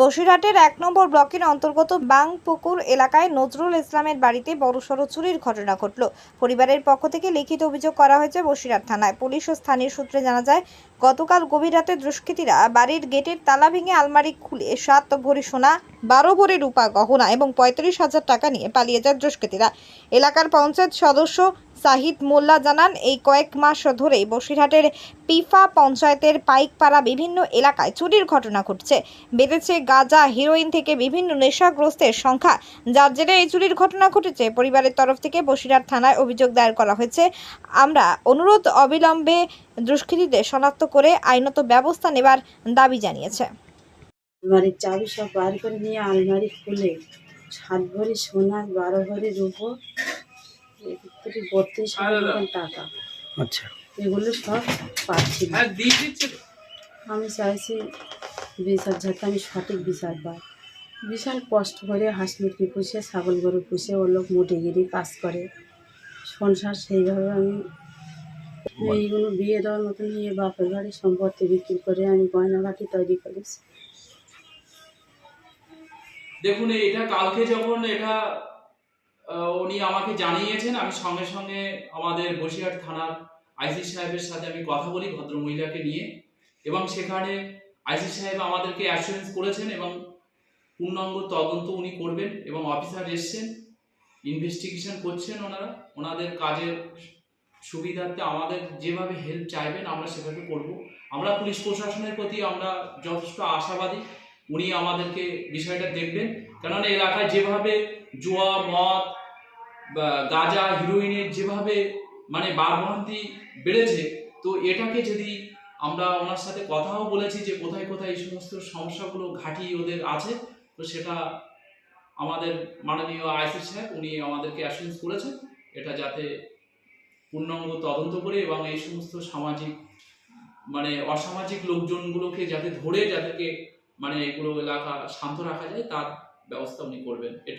বসিরহাটের এক নম্বর ব্লকের অন্তর্গত বাংপুকুর এলাকায় নজরুল ইসলামের বাড়িতে বড়সড় চুরির ঘটনা ঘটল। পরিবারের পক্ষ থেকে লিখিত অভিযোগ করা হয়েছে বসিরহাট থানায়। পুলিশ ও স্থানীয় সূত্রে জানা যায়, গতকাল গভীর রাতে দুষ্কৃতীরা বাড়ির গেটের তালা ভেঙে আলমারি খুলে সাত ভরি সোনা, বারো ভরি রূপা, গহনা এবং পঁয়ত্রিশ হাজার টাকা নিয়ে পালিয়ে যায় দুষ্কৃতীরা। এলাকার পঞ্চায়েত সদস্য সাহিদ মোল্লা জানান, এই কয়েক মাস ধরেই বসিরহাটের পিফা পঞ্চায়েতের পাইকপাড়া বিভিন্ন এলাকায় চুরির ঘটনা ঘটছে। বেড়েছে গাঁজা, হিরোইন থেকে বিভিন্ন নেশাগ্রস্তের সংখ্যা। যার জেরে এই চুরির ঘটনা ঘটেছে, পরিবারের তরফ থেকে বসিরহাট থানায় অভিযোগ দায়ের করা হয়েছে। আমরা অনুরোধ অবিলম্বে দুষ্কৃতীদের শনাক্ত করে আইনত ব্যবস্থা নেবার দাবি জানিয়েছে। আলমারির চাবি সব বার করে নিয়ে আলমারি খুলে সাত ভরি সোনা বারো ভরি রূপো একত্রিশ বত্রিশ টাকা। আচ্ছা। এগুলো সব পাচ্ছি আমি চাইছি বিচার যাতে আমি সঠিক বিচার পাই। বিশাল কষ্ট করে হাঁস মুরগি পুষে ছাগল গরু পুষে ও লোক মুটিগিরি কাজ করে। সংসার সেইভাবে আমি এইগুলো বিয়ে দেওয়ার মতো নিয়ে বাপের বাড়ি সম্পত্তি বিক্রি করে আমি গয়নাঘাটি তৈরি করেছি। দেখুন এটা কালকে যখন এটা উনি আমাকে জানিয়েছেন, আমি সঙ্গে সঙ্গে আমাদের বসিরহাট থানার আইসি সাহেবের সাথে আমি কথা বলি ভদ্র মহিলাকে নিয়ে এবং সেখানে আইসি সাহেব আমাদেরকে অ্যাসুরেন্স করেছেন এবং পূর্ণাঙ্গ তদন্ত উনি করবেন এবং অফিসার এসছেন ইনভেস্টিগেশন করছেন ওনারা। ওনাদের কাজের সুবিধার্থে আমাদের যেভাবে হেল্প চাইবেন আমরা সেভাবে করব। আমরা পুলিশ প্রশাসনের প্রতি আমরা যথেষ্ট আশাবাদী। উনি আমাদেরকে বিষয়টা দেখবেন। কেননা এলাকায় যেভাবে জুয়া, মদ গাঁজা হিরোইনের যেভাবে মানে বারভ্রান্তি বেড়েছে, তো এটাকে যদি আমরা ওনার সাথে কথাও বলেছি যে কোথায় কোথায় এই সমস্ত সমস্যাগুলো ঘাঁটি ওদের আছে, তো সেটা আমাদের মাননীয় আইসি সাহেব, উনি আমাদেরকে অ্যাসুরেন্স করেছেন। এটা যাতে পূর্ণাঙ্গ তদন্ত করে এবং এই সমস্ত সামাজিক মানে অসামাজিক লোকজনগুলোকে যাতে ধরে, যাদেরকে মানে এগুলো এলাকা শান্ত রাখা যায় তার ব্যবস্থা উনি করবেন। এটুকু।